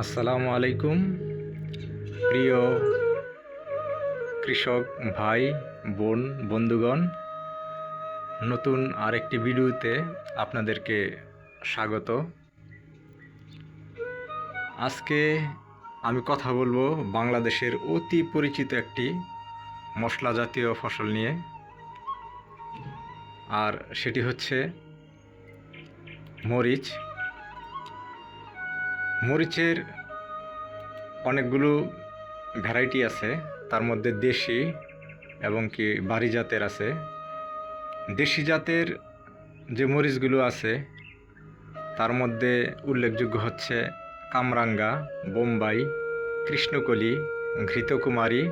আসসালামু আলাইকুম। প্রিয় কৃষক ভাই, বোন, বন্ধুগণ, নতুন আরেকটি ভিডিওতে আপনাদেরকে স্বাগত। আজকে আমি কথা বলব বাংলাদেশের অতি পরিচিত একটি মশলা জাতীয় ফসল নিয়ে। আর সেটি হচ্ছে মরিচ। মরিচের অনেকগুলো ভ্যারাইটি আছে। তার মধ্যে দেশি এবং কি বাড়ি জাতের আছে। দেশি জাতের যে মরিচগুলো আছে, তার মধ্যে উল্লেখযোগ্য হচ্ছে কামরাঙ্গা, বোম্বাই, কৃষ্ণকলি, ঘৃতকুমারী,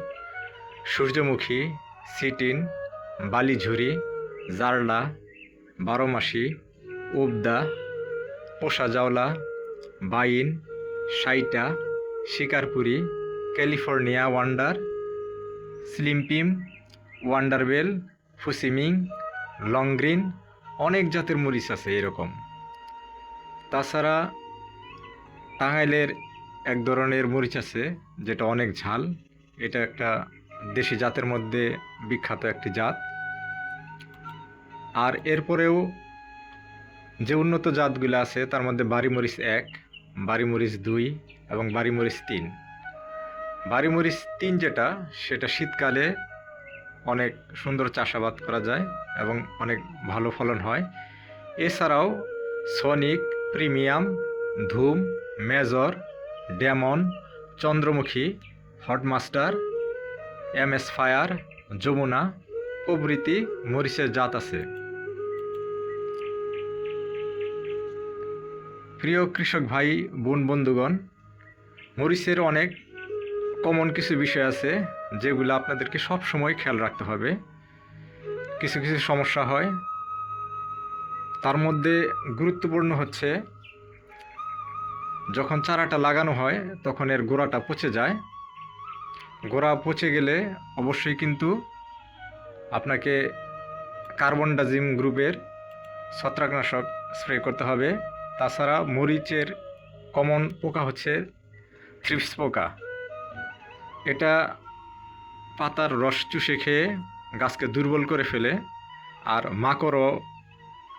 সূর্যমুখী, সিটিন, বালিঝুরি, জারলা, বারোমাসি, উবদা পোষা জাওলা বাইন সাইটা শিকারপুরি, ক্যালিফোর্নিয়া ওয়ান্ডার স্লিমপিম ওয়ান্ডারবেল, ফুসিমিং, লংগ্রিন, অনেক জাতের মরিচ আছে এরকম। তাছাড়া টাঙ্গাইলের এক ধরনের মরিচ আছে, যেটা অনেক ঝাল। এটা একটা দেশি জাতের মধ্যে বিখ্যাত একটি জাত। আর এরপরেও যে উন্নত জাতগুলো আছে, তার মধ্যে বাড়ি মরিচ এক বাড়ি মরিচ দুই এবং বাড়ি মরিচ তিন। বাড়ি মরিচ তিন যেটা, সেটা শীতকালে অনেক সুন্দর চাষাবাদ করা যায় এবং অনেক ভালো ফলন হয়। এছাড়াও Sonic, Premium, Dhoom, Major, Demon, Chandramukhi, Hotmaster M S Fire, Jamuna প্রভৃতি মরিচের জাত আছে। প্রিয় কৃষক ভাই, বোন, বন্ধুগণ, মরিচের অনেক কমন কিছু বিষয় আছে যেগুলো আপনাদেরকে সব সময় খেয়াল রাখতে হবে। কিছু কিছু সমস্যা হয়। তার মধ্যে গুরুত্বপূর্ণ হচ্ছে, যখন চারাটা লাগানো হয়, তখন এর গোড়াটা পচে যায়। গোড়া পচে গেলে অবশ্যই কিন্তু আপনাকে কার্বন ডাজিম গ্রুপের ছত্রাকনাশক স্প্রে করতে হবে। তাছাড়া মরিচের কমন পোকা হচ্ছে থ্রিপস পোকা। এটা পাতার রস চুষে খেয়ে গাছকে দুর্বল করে ফেলে আর মাকড়ও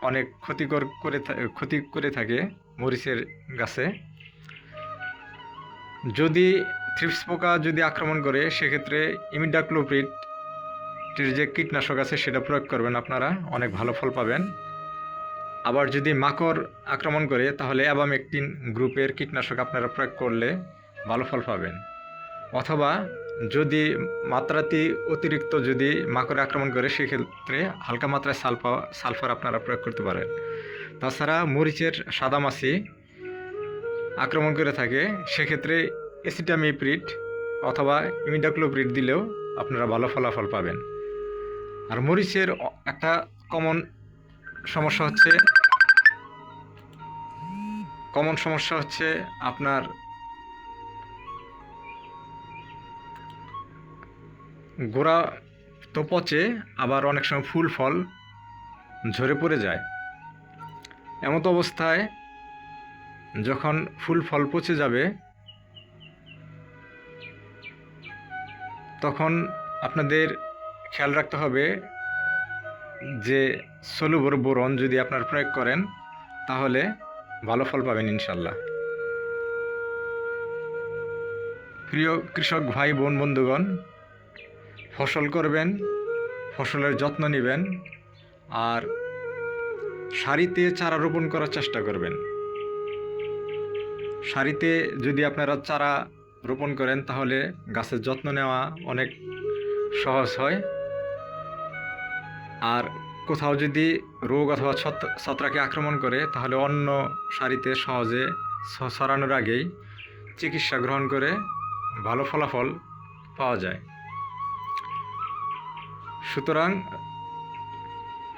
অনেক ক্ষতিকর করে ক্ষতি করে থাকে মরিচের গাছে। যদি থ্রিপস পোকা যদি আক্রমণ করে, সেক্ষেত্রে ইমিডাক্লোপ্রিটের যে কীটনাশক আছে, সেটা প্রয়োগ করবেন আপনারা। অনেক ভালো ফল পাবেন। আবার যদি মাকড় আক্রমণ করে, তাহলে অ্যাবাম অ্যাবামেকটিন গ্রুপের কীটনাশক আপনারা প্রয়োগ করলে ভালো ফল পাবেন। অথবা যদি মাত্রাতি অতিরিক্ত যদি মাকড় আক্রমণ করে, সেক্ষেত্রে হালকা মাত্রায় সালফা, সালফার আপনারা প্রয়োগ করতে পারেন। তাছাড়া মরিচের সাদামাছি আক্রমণ করে থাকে, সেক্ষেত্রে এসিটামিপ্রিট অথবা ইমিডাক্লোপ্রিট দিলেও আপনারা ভালো ফলাফল পাবেন। আর মরিচের একটা কমন সমস্যা হচ্ছে কমন সমস্যা হচ্ছে আপনার গোড়া তো পচে, আবার অনেক সময় ফুল ফল ঝরে পড়ে যায়। এমতো অবস্থায় যখন ফুল ফল পচে যাবে, তখন আপনাদের খেয়াল রাখতে হবে যে সলুবর বোরন যদি আপনার প্রয়োগ করেন, তাহলে ভালো ফল পাবেন ইনশাল্লাহ। প্রিয় কৃষক ভাই, বোন, বন্ধুগণ, ফসল করবেন, ফসলের যত্ন নেবেন, আর সারিতে চারা রোপণ করার চেষ্টা করবেন। সারিতে যদি আপনারা চারা রোপণ করেন, তাহলে গাছের যত্ন নেওয়া অনেক সহজ হয়। আর কোথাও যদি রোগ অথবা ছত্র- ছত্রাকে আক্রমণ করে, তাহলে অন্য সারিতে সহজে ছড়ানোর আগেই চিকিৎসা গ্রহণ করে ভালো ফলাফল পাওয়া যায়। সুতরাং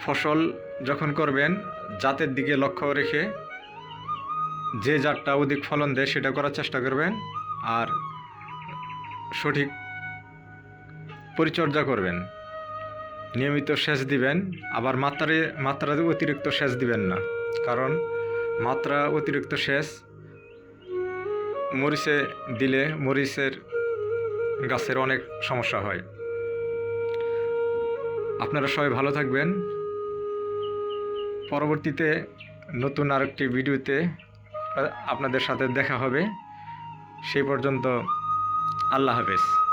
ফসল যখন করবেন, জাতের দিকে লক্ষ্য রেখে যে জাতটা অধিক ফলন দেয় সেটা করার চেষ্টা করবেন আর সঠিক পরিচর্যা করবেন। নিয়মিত সেচ দিবেন, আবার মাত্রারে মাত্রাতে অতিরিক্ত সেচ দিবেন না। কারণ মাত্রা অতিরিক্ত সেচ মরিচে দিলে মরিচের গাছের অনেক সমস্যা হয়। আপনারা সবাই ভালো থাকবেন। পরবর্তীতে নতুন আরেকটি ভিডিওতে আপনাদের সাথে দেখা হবে। সেই পর্যন্ত আল্লাহ হাফেজ।